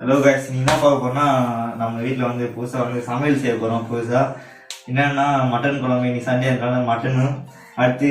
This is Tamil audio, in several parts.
ஹலோ கைஸ் நீங்கள் என்ன பார்க்க போறோம்னா நம்ம வீட்டில் வந்து புதுசாக வந்து சமையல் செய்ய போகிறோம் புதுசாக என்னன்னா மட்டன் குழம்பு இன்னைக்கு சண்டே இருக்காங்க மட்டனும் அடுத்து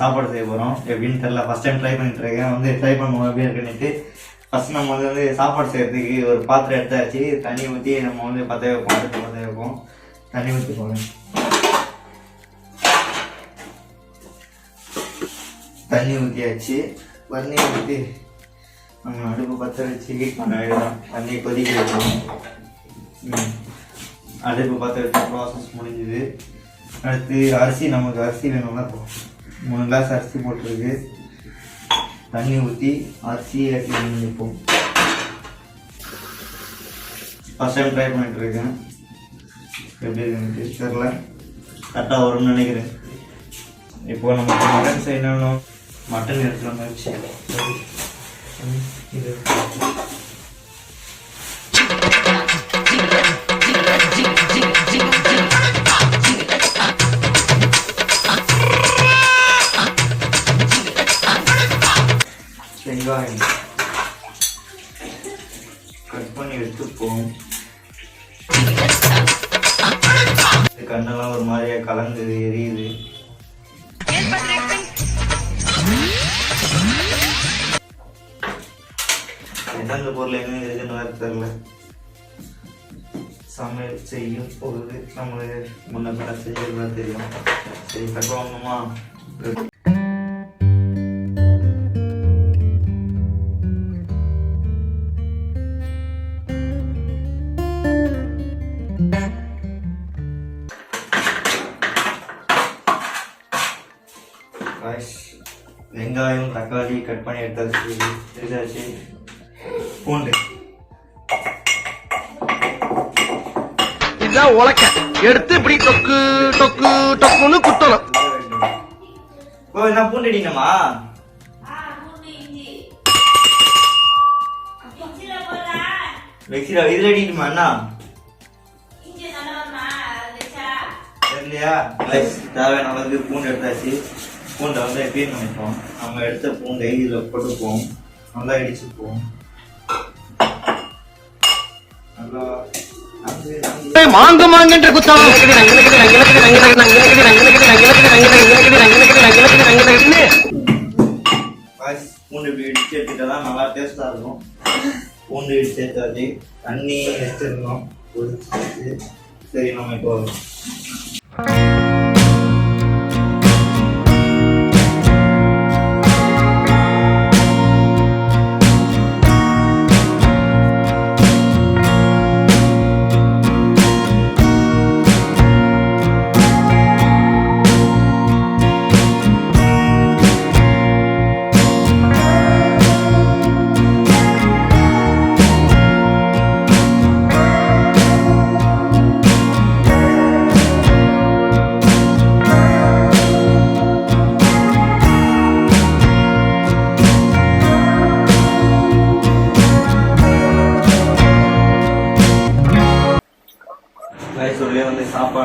சாப்பாடு செய்ய போகிறோம் எப்படின்னு தெரில ஃபஸ்ட் டைம் ட்ரை பண்ணிட்டு இருக்கேன். வந்து ட்ரை பண்ணுவோம் எப்படி இருக்குன்னுட்டு. ஃபஸ்ட் நம்ம வந்து வந்து சாப்பாடு செய்யறதுக்கு ஒரு பாத்திரம் எடுத்தாச்சு. தண்ணி ஊற்றி நம்ம வந்து பற்ற வைப்போம் அடுத்து பற்ற வைப்போம். தண்ணி ஊற்றி போகிறேன் தண்ணி ஊற்றியாச்சு தண்ணி ஊற்றி அடுப்பு பற்ற வச்சு ஹீட் பண்ண வேண்டியதான் தண்ணி கொதிக்க வைக்கணும் ம். அடுப்பு பற்ற வச்சு ப்ராசஸ் முடிஞ்சுது. அடுத்து அரிசி நமக்கு அரிசி வேணும்னா மூணு கிளாஸ் அரிசி போட்டிருக்கு. தண்ணி ஊற்றி அரிசி ஏற்றி நிற்போம் ஃபஸ்ட் டைம் ட்ரை பண்ணிட்டுருக்கேன். எப்படி எனக்கு தெரில கரெக்டாக வரும்னு நினைக்கிறேன். இப்போது நமக்கு மட்டன் செய்யணும் மட்டன் எடுத்துகிற மாதிரி இது வெங்காயம். கட் பண்ணி எடுத்துப்போம். கண்ணெல்லாம் ஒரு மாதிரியா கலந்து எரியுது. எந்தெந்த பொருள் எங்கே இருக்குன்னு வேற தெரியல. சமையல் செய்யும் பொழுது நம்ம முன்ன பின்ன செஞ்சதுதான் தெரியும். சரி கட்டுவாங்கம்மா. Guys, வெங்காயம் தக்காளி கட் பண்ணி எடுத்தாச்சு எடுத்தாச்சு. பூண்டு. இதுதான் உலக்க. எடுத்து இப்படி டொக்கு டொக்கு டொக்குன்னு குத்தணும். ஓ என்ன பூண்டு அடிக்கணுமா வெக்ஸிரா இதுல அடிக்கணுமா அண்ணா? ரைஸ் தேவையான அளவுக்கு பூண்டு எடுத்தாச்சு. பூண்டை வந்து க்ளீன் பண்ணிப்போம் நம்ம எடுத்த பூண்டை இதில் போட்டுப்போம் நல்லா இடிச்சுப்போம் நங்கு. மாங்கு மாங்கன்ற குத்தம். பூண்டு இப்படி இடிச்சு எடுத்துட்டா நல்லா டேஸ்டா இருக்கும். பூண்டு இடிச்சு எடுத்தாச்சு தண்ணி வச்சிருந்தோம். சரி நம்ம இப்போ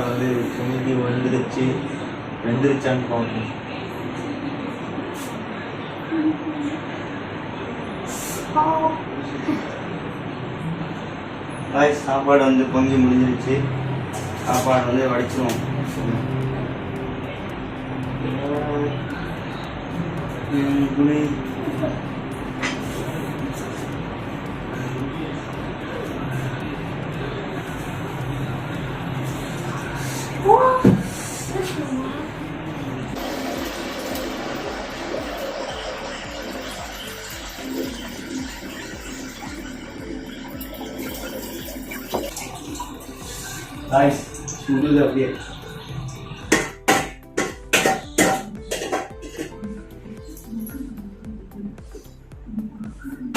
சாப்பாடு வந்து சுமிதி வந்துருச்சு. வெந்துருச்சான்னு பார்க்கணும் சாப்பாடு வந்து பொங்கி முடிஞ்சிருச்சு. சாப்பாடு வந்து வடிச்சிருவோம். உம், புளி. காய் சுடுது அப்படியே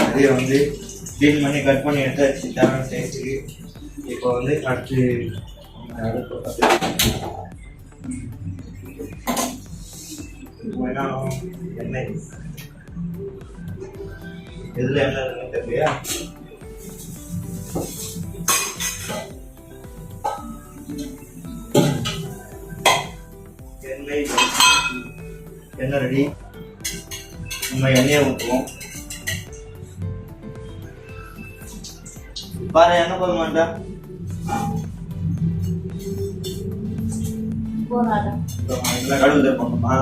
அதே வந்து க்ளீன் பண்ணி கட் பண்ணி எடுத்தாச்சு தேவையான டேஸ்ட்டுக்கு இப்போ வந்து அடுத்து அடுப்பு பற்ற என்ன எண்ணெய். எதுல எண்ணெய் தெரியலையா? எண்ணெய் எண்ணெய் ரெடி? நம்ம எண்ணெயை ஊற்றுவோம். பாரு என்ன இதுல கடுகு போடணுமா?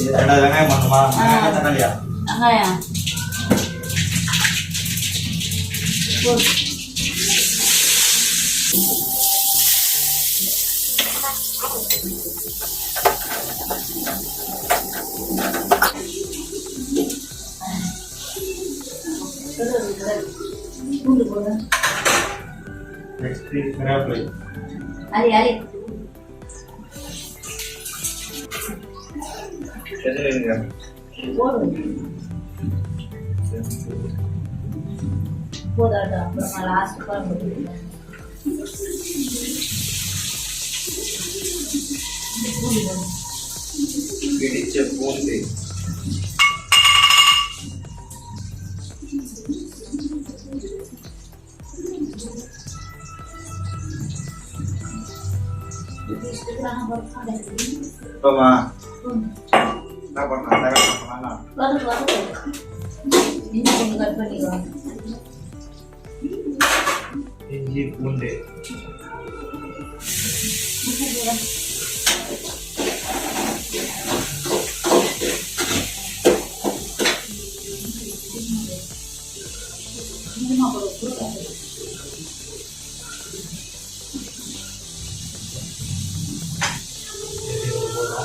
இது ரெண்டாவது வெங்காயம் வெங்காயம் தக்காளியா? வெங்காயம். பூண்டு போடு நெக்ஸ்ட் கருவேப்பிலை அரி அரி எதுல இருங்க அப்புறமா லாஸ்ட் குழம்பு இடிச்ச பூண்டு. இப்போமா என்ன பண்ணலாம் தக்காளி பண்ணலாம் வரும் வரும் இன்னும் கொஞ்சம் கட் பண்ணிடுவாங்க இஞ்சி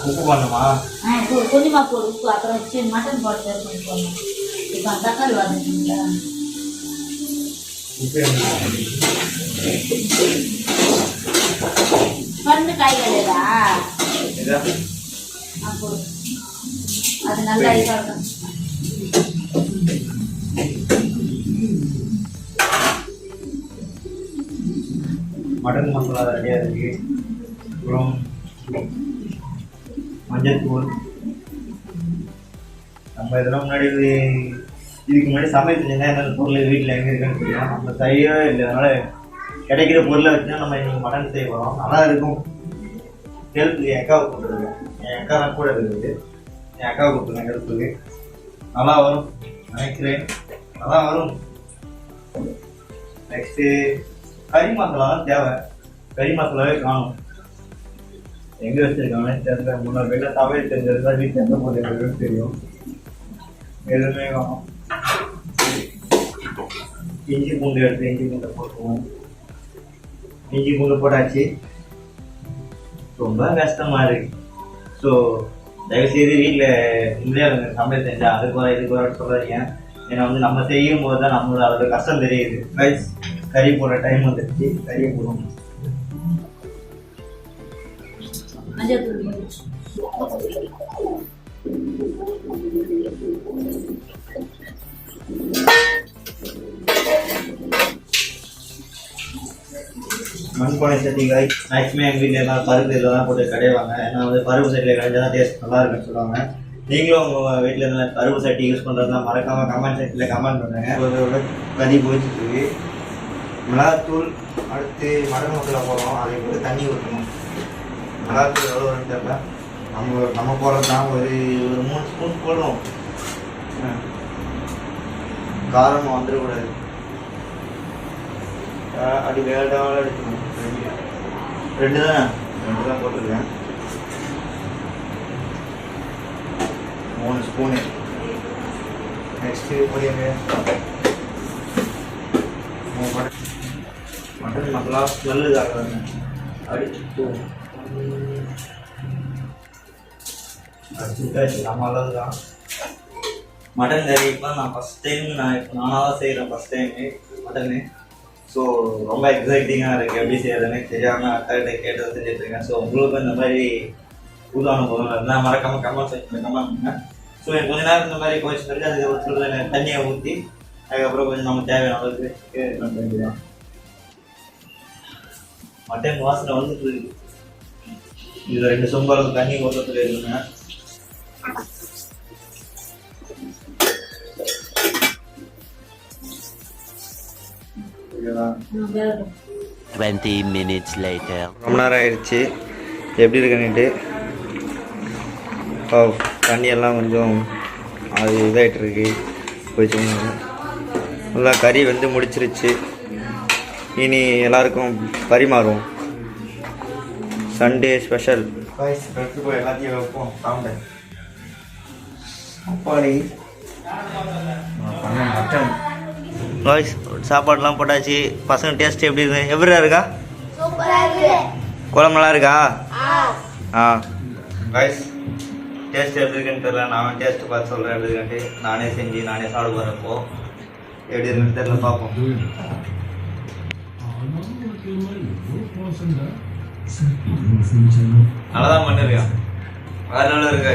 உப்பு பண்ணுமா ஆ போடு கொஞ்சமாக போடு உப்பு அப்புறம் வச்சு மட்டன் போட்டு போடணும். இப்போ தக்காளி வதக்குங்களா இதா? ஆ போடு அது நல்லா இதாக இருக்கும். மட்டன் மசாலா ரெடியாக இருக்கு. அப்புறம் மஞ்சத்தூள் நம்ம இதெல்லாம் முன்னாடி இது- இதுக்கு முன்னாடி சமையல் செஞ்சிருந்தா என்னென்ன பொருள் வீட்டில் எங்கே இருக்குன்னு தெரியும். நம்ம செய்யவே இல்லை. கிடைக்கிற பொருளை வச்சு தான் நம்ம இன்னைக்கு மட்டன் செய்ய போகிறோம் நல்லா இருக்கும். ஹெல்ப் என் அக்காவை கூப்பிட்டுருக்கேன். என் அக்கா தான் கூட இருக்குது. என் அக்காவை கூப்பிட்டுருக்கேன் ஹெல்ப்புக்கு நல்லா வரும். நினைக்கிறேன். நல்லா வரும். நெக்ஸ்ட்டு கறி மசாலா தான் தேவை. கறி மசாலாவே காணும். எங்க வச்சிருக்காங்கன்னு தெரியல முன்னாடி வெளில சமையல் தெரிஞ்சிருந்தா வீட்டில் எந்த போது எங்களுக்கு தெரியும். எதுவுமே இஞ்சி பூண்டு எடுத்து இஞ்சி பூண்டை போட்டுருவோம். இஞ்சி பூண்டு போட்டாச்சு. ரொம்ப கஷ்டமா இருக்கு. ஸோ தயவுசெய்து வீட்டில் இந்தியா சமையல் செஞ்சா அதுக்கு வர இதுக்கு வர சொல்றாதீங்க ஏன்னா வந்து நம்ம செய்யும் போது தான் நம்மளோட அதோட கஷ்டம் தெரியுது. ரைஸ் கறி போடுற டைம் வந்துடுச்சு கறியை போடணும் மஞ்சள் தூள் மண்பானை சட்டி மேக்ஸிமம் எங்கள் வீட்டில் எல்லாம் பருப்பு இதில் தான் போட்டு கடைவாங்க. ஏன்னா வந்து பருப்பு சட்டியில் கடைஞ்சால் தான் டேஸ்ட் நல்லா இருக்குன்னு சொல்லுவாங்க. நீங்களும் உங்கள் வீட்டில் இருந்த பருப்பு சட்டி யூஸ் பண்ணுறதுனா மறக்காமல் கமெண்ட் செக்ஷனில் கமெண்ட் பண்ணுங்க. ஒரு கறி போயிட்டு மிளகாத்தூள் அடுத்து மட்டன் மசாலா போகிறோம் அதை போட்டு தண்ணி ஊற்றணும் மிளகாத்தூள் எவ்வளோ வரும்னு தெரியல. நம்ம நம்ம போடுறது தான் ஒரு ஒரு மூணு ஸ்பூன் போடுறோம் ஆ. காரம் வந்துடக்கூடாது. அப்படி வேடாவில் எடுத்துக்கணும் ரெண்டு. தான்? ரெண்டு தான் போட்டிருக்கேன். மூணு ஸ்பூனு நெக்ஸ்ட்டு பொடியங்க மட்டன் மசாலா ஸ்மெல்லு இதாகிறாங்க அடிச்சு அடிச்சு தான் மட்டன் கறி இப்போ நான் ஃபஸ்ட் டைம் நான் இப்போ நானாக தான் செய்கிறேன் ஃபஸ்ட் டைமு மட்டனு ஸோ ரொம்ப எக்ஸைட்டிங்காக இருக்குது எப்படி செய்கிறதுன்னு தெரியாமல் அக்காக்கிட்ட கேட்டு செஞ்சுட்டு இருக்கேன். ஸோ உங்களுக்கும் இந்த மாதிரி புது அனுபவம் இருந்தால் மறக்காமல் கமெண்ட் செக்ஷன் கமெண்ட் பண்ணுங்க. ஸோ எனக்கு கொஞ்ச நேரம் இந்த மாதிரி கோச்சு பிறகு அதுக்கு ஒரு தண்ணியை ஊற்றி அதுக்கப்புறம் கொஞ்சம் நம்ம தேவையான அளவுக்கு இது பண்ண மட்டன் வாசனை வந்துட்டு இருக்கு. இதில் ரெண்டு சொம்பு அளவுக்கு தண்ணி ஊற்றத்துல இருக்குங்க. ஓகேவா? ம், வேகட்டும். 20 minutes later. ரொம்ப நேரம் ஆயிடுச்சு. எப்படி இருக்குன்னுட்டு ஓ தண்ணியெல்லாம் கொஞ்சம் அது இதாகிட்டு இருக்கு போயிடுச்சு நல்லா கறி வந்து முடிச்சிருச்சு. இனி எல்லாருக்கும் பரிமாறுவோம். சண்டே ஸ்பெஷல் எடுத்து போய் எல்லாத்தையும் வைப்போம் சாப்பிட சாப்பாடு மட்டன் காய்ஸ் சாப்பாடுலாம் போட்டாச்சு பசங்க டேஸ்ட் எப்படி இருக்கு எப்படி இருக்கா குழம்பு நல்லா இருக்கா ஆ காய்ஸ் டேஸ்ட் எப்படி இருக்குன்னு தெரியல நான் டேஸ்ட் பார்த்து சொல்கிறேன் எப்படி இருக்குன்ட்டு நானே செஞ்சு நானே சாப்பிட போகிறப்போ எப்படி இருக்குன்னு தெரியல பார்ப்போம் நல்லா தான் பண்ணிருக்கேன். லெவலில் இருக்கு.